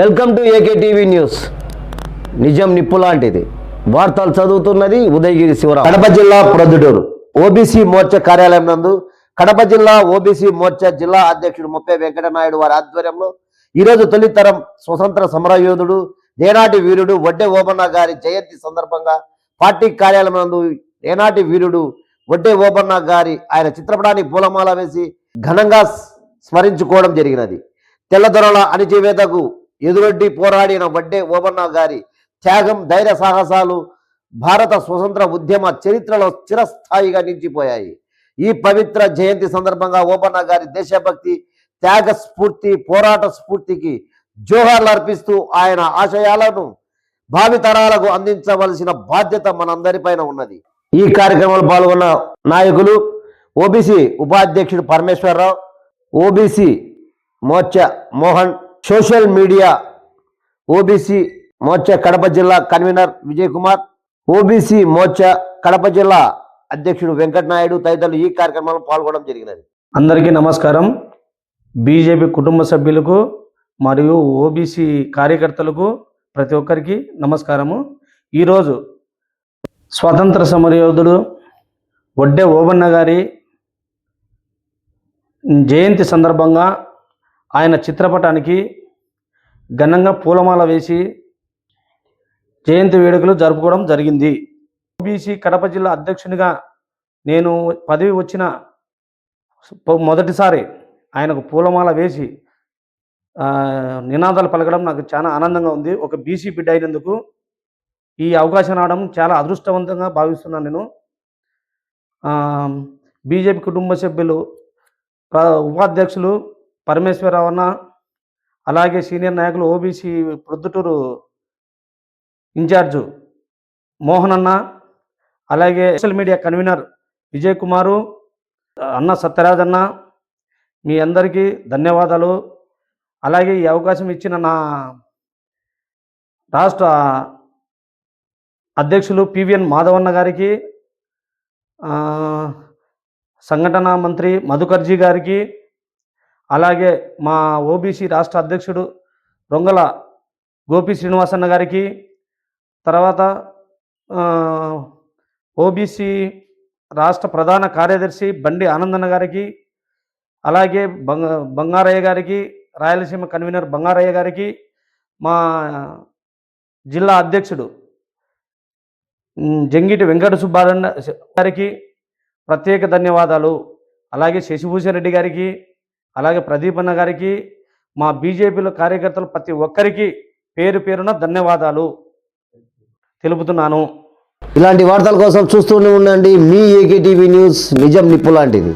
Welcome to AK TV news. నిజం నిప్పు లాంటిది. వార్తలు చదువుతున్నది ఉదయగిరి శివరావు కడప జిల్లా ప్రొద్దుటూరు. ఓబీసీ మోర్చా కార్యాలయం నందు కడప జిల్లా ఓబీసీ మోర్చా జిల్లా అధ్యక్షుడు ముప్పై వెంకటనాయుడు వారి ఆధ్వర్యంలో ఈరోజు తొలితరం స్వతంత్ర సమరయోధుడు ఏనాటి వీరుడు వడ్డే ఓబన్న గారి జయంతి సందర్భంగా పార్టీ కార్యాలయం నందు ఏనాటి వీరుడు వడ్డే ఓబన్న గారి ఆయన చిత్రపటానికి పూలమాల వేసి ఘనంగా స్మరించుకోవడం జరిగినది. తెల్లదొరల అణిచివేతకు ఎదురొడ్డి పోరాడిన వడ్డే ఓబన్న గారి త్యాగం ధైర్య సాహసాలు భారత స్వతంత్ర ఉద్యమ చరిత్రలో చిరస్థాయిగా నిలిచిపోయాయి. ఈ పవిత్ర జయంతి సందర్భంగా ఓబన్న గారి దేశభక్తి త్యాగ స్ఫూర్తి పోరాట స్ఫూర్తికి జోహార్లు అర్పిస్తూ ఆయన ఆశయాలను భావితరాలకు అందించవలసిన బాధ్యత మనందరిపైన ఉన్నది. ఈ కార్యక్రమంలో పాల్గొన్న నాయకులు ఓబీసీ ఉపాధ్యక్షుడు Parameswara Rao OBC Morcha Mohan social media OBC Morcha Kadapa జిల్లా కన్వీనర్ విజయ్ కుమార్ ఓబీసీ మోర్చా కడప జిల్లా అధ్యక్షుడు వెంకటనాయుడు తదితరులు ఈ కార్యక్రమంలో పాల్గొనడం జరిగినది. అందరికీ నమస్కారం. బీజేపీ కుటుంబ సభ్యులకు మరియు ఓబీసీ కార్యకర్తలకు ప్రతి ఒక్కరికి నమస్కారము. ఈరోజు స్వాతంత్ర సమరయోధుడు వడ్డే ఓబన్న గారి జయంతి సందర్భంగా ఆయన చిత్రపటానికి ఘనంగా పూలమాల వేసి జయంతి వేడుకలు జరుపుకోవడం జరిగింది. ఓబీసీ కడప జిల్లా అధ్యక్షునిగా నేను పదవి వచ్చిన మొదటిసారి ఆయనకు పూలమాల వేసి నినాదాలు పలకడం నాకు చాలా ఆనందంగా ఉంది. ఒక బీసీ బిడ్డ అయినందుకు ఈ అవకాశం రావడం చాలా అదృష్టవంతంగా భావిస్తున్నాను నేను. బీజేపీ కుటుంబ సభ్యులు ఉపాధ్యక్షులు పరమేశ్వరరావు అన్న అలాగే సీనియర్ నాయకులు ఓబీసీ ప్రొద్దుటూరు ఇన్ఛార్జు మోహన్ అన్న అలాగే social media convener Vijay Kumar అన్న సత్యరాజ్ అన్న మీ అందరికీ ధన్యవాదాలు. అలాగే ఈ అవకాశం ఇచ్చిన నా రాష్ట్ర అధ్యక్షులు పివిఎన్ మాధవన్న గారికి సంఘటన మంత్రి మధుకర్జీ గారికి అలాగే మా ఓబీసీ రాష్ట్ర అధ్యక్షుడు రొంగల గోపి శ్రీనివాసన్న గారికి తర్వాత ఓబీసీ రాష్ట్ర ప్రధాన కార్యదర్శి బండి ఆనందన్న గారికి అలాగే బంగ బంగారయ్య గారికి రాయలసీమ కన్వీనర్ బంగారయ్య గారికి మా జిల్లా అధ్యక్షుడు జంగిటి వెంకట సుబ్బారన్న గారికి ప్రత్యేక ధన్యవాదాలు. అలాగే శశిభూషణ్ రెడ్డి గారికి అలాగే ప్రదీప్ అన్న గారికి మా బీజేపీలో కార్యకర్తలు ప్రతి ఒక్కరికి పేరు పేరున ధన్యవాదాలు తెలుపుతున్నాను. ఇలాంటి వార్తల కోసం చూస్తూనే ఉండండి. మీ ఏకే టీవీ న్యూస్ నిజం నిప్పు లాంటిది.